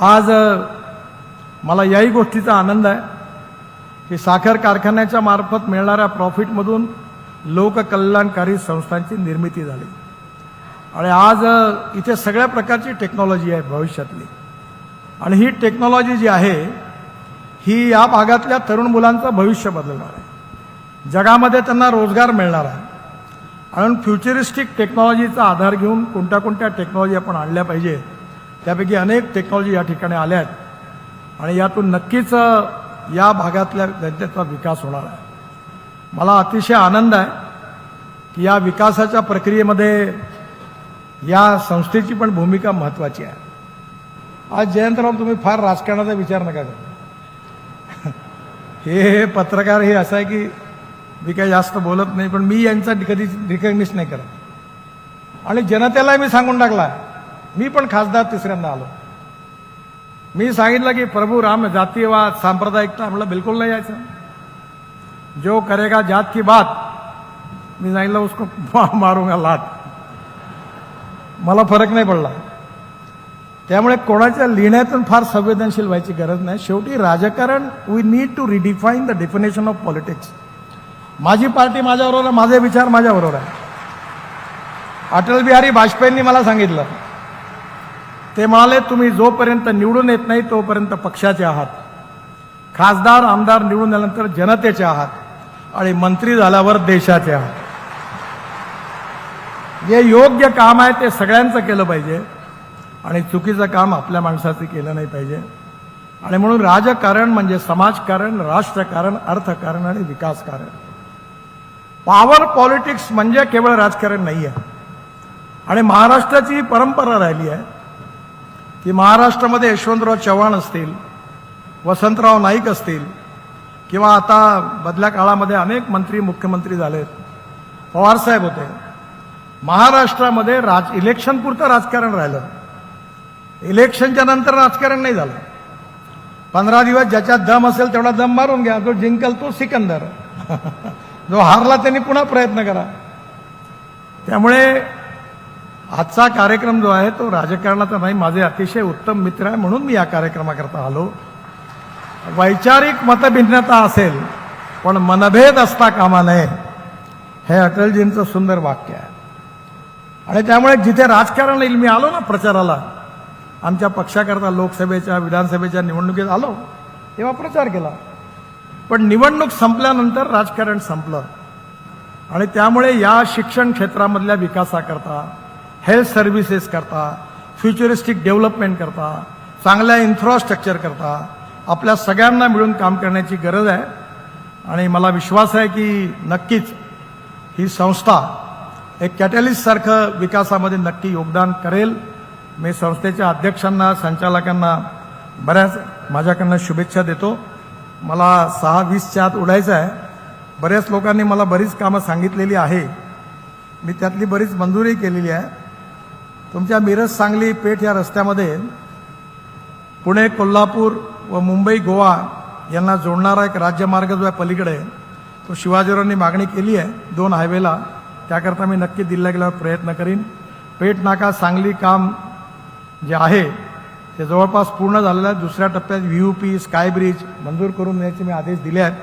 आज मला याही गोष्टीचा आनंद आहे की साखर कारखान्याच्या मार्फत मिळणाऱ्या प्रॉफिटमधून लोककल्याणकारी संस्थांची निर्मिती झाली. आणि आज इथे सगळ्या प्रकारची टेक्नॉलॉजी आहे भविष्यातली. आणि ही टेक्नॉलॉजी जी आहे ही या भागातल्या तरुण मुलांचं भविष्य बदलणार आहे. जगामध्ये त्यांना रोजगार मिळणार आहे. आणि फ्युचरिस्टिक टेक्नॉलॉजीचा आधार घेऊन कोणत्या कोणत्या टेक्नॉलॉजी आपण आणल्या पाहिजे त्यापैकी अनेक टेक्नॉलॉजी या ठिकाणी आल्या आहेत. आणि यातून नक्कीच या भागातल्या जनतेचा विकास होणार आहे. मला अतिशय आनंद आहे की या विकासाच्या प्रक्रियेमध्ये या संस्थेची पण भूमिका महत्त्वाची आहे. आज जयंतराव तुम्ही फार राजकारणाचा विचार नका करू. हे पत्रकार हे असं आहे की मी काही जास्त बोलत नाही पण मी यांचा कधी रिकग्निश नाही करत. आणि जनतेला मी सांगून टाकला मी पण खासदार तिसऱ्यांदा आलो. मी सांगितलं की प्रभू राम जातीयवाद सांप्रदायिकता म्हटलं बिलकुल नाही यायचं. जो करेगा जात की बात. मी सांगितलं उसको मारूंगा लात. मला फरक नाही पडला. त्यामुळे कोणाच्या लिहिण्यातून फार संवेदनशील व्हायची गरज नाही. शेवटी राजकारण we need to redefine the definition of politics माझी पार्टी माझ्याबरोबर माझे विचार माझ्याबरोबर आहे. अटल बिहारी वाजपेयींनी मला सांगितलं ते म्हणाले तुम्ही जोपर्यंत निवडून येत नाही तोपर्यंत पक्षाचे आहात. खासदार आमदार निवडून आल्यानंतर जनतेचे आहात आणि मंत्री झाल्यावर देशाचे आहात. जे योग्य काम आहे ते सगळ्यांचं केलं पाहिजे आणि चुकीचं काम आपल्या माणसाचं केलं नाही पाहिजे. आणि म्हणून राजकारण म्हणजे समाजकारण राष्ट्रकारण अर्थकारण आणि विकासकारण. पॉवर पॉलिटिक्स म्हणजे केवळ राजकारण नाही आहे आणि महाराष्ट्राची ही परंपरा राहिली आहे की महाराष्ट्रामध्ये यशवंतराव चव्हाण असतील वसंतराव नाईक असतील किंवा आता बदल्या काळामध्ये अनेक मंत्री मुख्यमंत्री झालेत. पवारसाहेब होते. महाराष्ट्रामध्ये राज इलेक्शन पुरतं राजकारण राहिलं. इलेक्शनच्या नंतर राजकारण नाही झालं. पंधरा दिवस ज्याच्यात दम असेल तेवढा दम मारून घ्या. जो जिंकल तो सिकंदर. जो हारला त्यांनी पुन्हा प्रयत्न करा. त्यामुळे आजचा कार्यक्रम जो आहे तो राजकारणाचा नाही माझे अतिशय उत्तम मित्र आहे म्हणून मी या कार्यक्रमाकरता आलो. वैचारिक मतभिन्नता असेल पण मनभेद असता कामा नये हे अटलजींचं सुंदर वाक्य आहे. आणि त्यामुळे जिथे राजकारण येईल मी आलो ना प्रचाराला. आमच्या पक्षाकरता लोकसभेच्या विधानसभेच्या निवडणुकीत आलो तेव्हा प्रचार केला. पण निवडणूक संपल्यानंतर राजकारण संपलं. आणि त्यामुळे या शिक्षण क्षेत्रामधल्या विकासाकरता हेल्थ सर्व्हिसेस करता फ्युचरिस्टिक डेव्हलपमेंट करता चांगल्या इन्फ्रास्ट्रक्चर करता आपल्या सगळ्यांना मिळून काम करण्याची गरज आहे. आणि मला विश्वास आहे की नक्कीच ही संस्था एक कॅटॅलिस्टसारखं विकासामध्ये नक्की योगदान करेल. मी संस्थेच्या अध्यक्षांना संचालकांना बऱ्याच माझ्याकडनं शुभेच्छा देतो. मला सहा वीसच्या आत उडायचं आहे. बऱ्याच लोकांनी मला बरीच कामं सांगितलेली आहे. मी त्यातली बरीच मंजुरी केलेली आहे. तुमच्या मिरज सांगली पेठ या रस्त्यामध्ये पुणे कोल्हापूर व मुंबई गोवा यांना जोडणारा एक राज्यमार्ग जो आहे पलीकडे तो शिवाजीरावांनी मागणी केली आहे दोन हायवेला. त्याकरता मी नक्की दिल्ला गेल्यावर प्रयत्न करीन. पेठ नाका सांगली काम जे आहे ते जवळपास पूर्ण झालेलं आहे. दुसऱ्या टप्प्यात V U P sky bridge मंजूर करून देण्याचे मी आदेश दिले आहेत.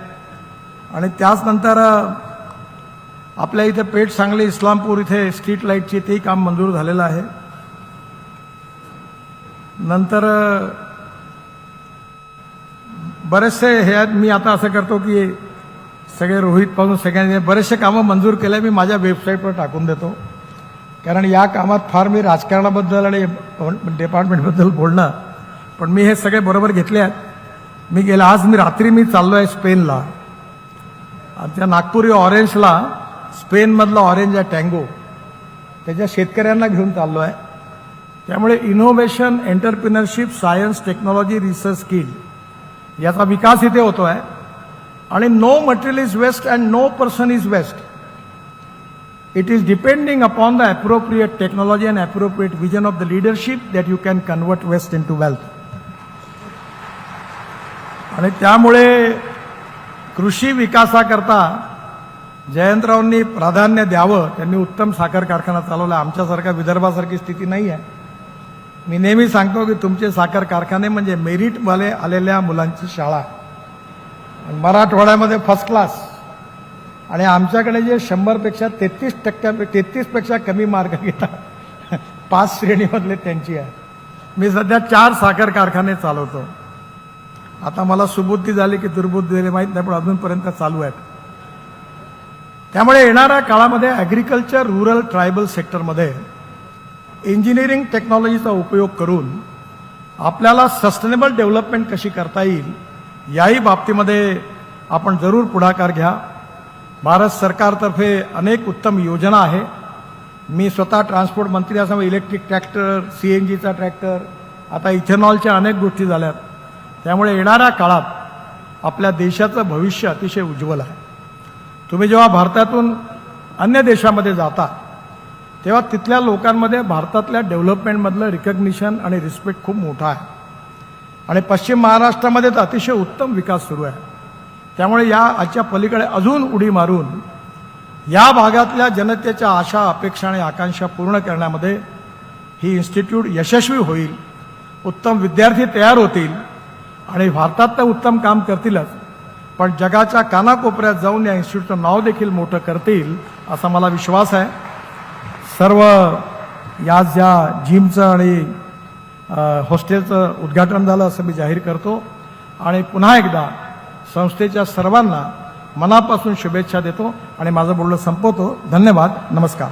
आणि त्याचनंतर आपल्या इथे पेठ सांगली इस्लामपूर इथे स्ट्रीट लाईटचे तेही काम मंजूर झालेलं आहे. नंतर बरेचसे हे आहेत मी आता असं करतो की सगळे रोहित पाहून सगळ्यांनी बरेचसे कामं मंजूर केले मी माझ्या वेबसाईटवर टाकून देतो. कारण या कामात फार मी राजकारणाबद्दल आणि डिपार्टमेंटबद्दल बोलणं पण मी हे सगळे बरोबर घेतले आहेत. मी गेला आज मी रात्री मी चाललो आहे स्पेनला त्या नागपूर ऑरेंजला स्पेनमधला ऑरेंज आहे टँगो त्याच्या शेतकऱ्यांना घेऊन चाललो आहे. त्यामुळे innovation entrepreneurship science technology research skill याचा विकास इथे होतो आहे आणि no material is waste and no person is waste it is depending upon the appropriate technology and appropriate vision of the leadership that you can convert waste into wealth आणि त्यामुळे कृषी विकासाकरता जयंतरावांनी प्राधान्य द्यावं त्यांनी उत्तम साखर कारखाना चालवला. आमच्यासारखा विदर्भासारखी स्थिती नाही आहे मी नेहमी सांगतो की तुमचे साखर कारखाने म्हणजे मेरिटवाले आलेल्या मुलांची शाळा. मराठवाड्यामध्ये फर्स्ट क्लास आणि आमच्याकडे जे शंभरपेक्षा तेहतीस टक्क्या तेहतीसपेक्षा कमी मार्क घेतात पाच श्रेणीमधले त्यांची आहे. मी सध्या चार साखर कारखाने चालवतो. आता मला सुबुद्धी झाली की दुर्बुद्धी झाली माहीत नाही पण अजूनपर्यंत चालू आहेत. त्यामुळे येणाऱ्या काळामध्ये ॲग्रिकल्चर रुरल ट्रायबल सेक्टरमध्ये इंजिनिअरिंग टेक्नॉलॉजीचा उपयोग करून आपल्याला सस्टेनेबल डेव्हलपमेंट कशी करता येईल याही बाबतीमध्ये आपण जरूर पुढाकार घ्या. भारत सरकारतर्फे अनेक उत्तम योजना आहे. मी स्वतः ट्रान्सपोर्ट मंत्री असल्यामुळे इलेक्ट्रिक ट्रॅक्टर सी एन जीचा ट्रॅक्टर आता इथेनॉलच्या अनेक गोष्टी झाल्यात. त्यामुळे येणाऱ्या काळात आपल्या देशाचं भविष्य अतिशय उज्ज्वल आहे. तुम्ही जेव्हा भारतातून अन्य देशामध्ये जाता तेव्हा तिथल्या लोकांमध्ये भारतातल्या डेव्हलपमेंटमधलं रिकग्निशन आणि रिस्पेक्ट खूप मोठा आहे. आणि पश्चिम महाराष्ट्रामध्ये तर अतिशय उत्तम विकास सुरू आहे. त्यामुळे या आजच्या पलीकडे अजून उडी मारून या भागातल्या जनतेच्या आशा अपेक्षा आणि आकांक्षा पूर्ण करण्यामध्ये ही इन्स्टिट्यूट यशस्वी होईल उत्तम विद्यार्थी तयार होतील आणि भारतात तर उत्तम काम करतीलच. पण जगाच्या कानाकोपऱ्यात जाऊन या इन्स्टिट्यूटचं नाव देखील मोठं करतील असा मला विश्वास आहे. सर्व या ज्या जिमचं आणि हॉस्टेलचं उद्घाटन झालं असं मी जाहीर करतो. आणि पुन्हा एकदा संस्थेच्या सर्वांना मनापासून शुभेच्छा देतो आणि माझं बोलणं संपवतो. धन्यवाद. नमस्कार.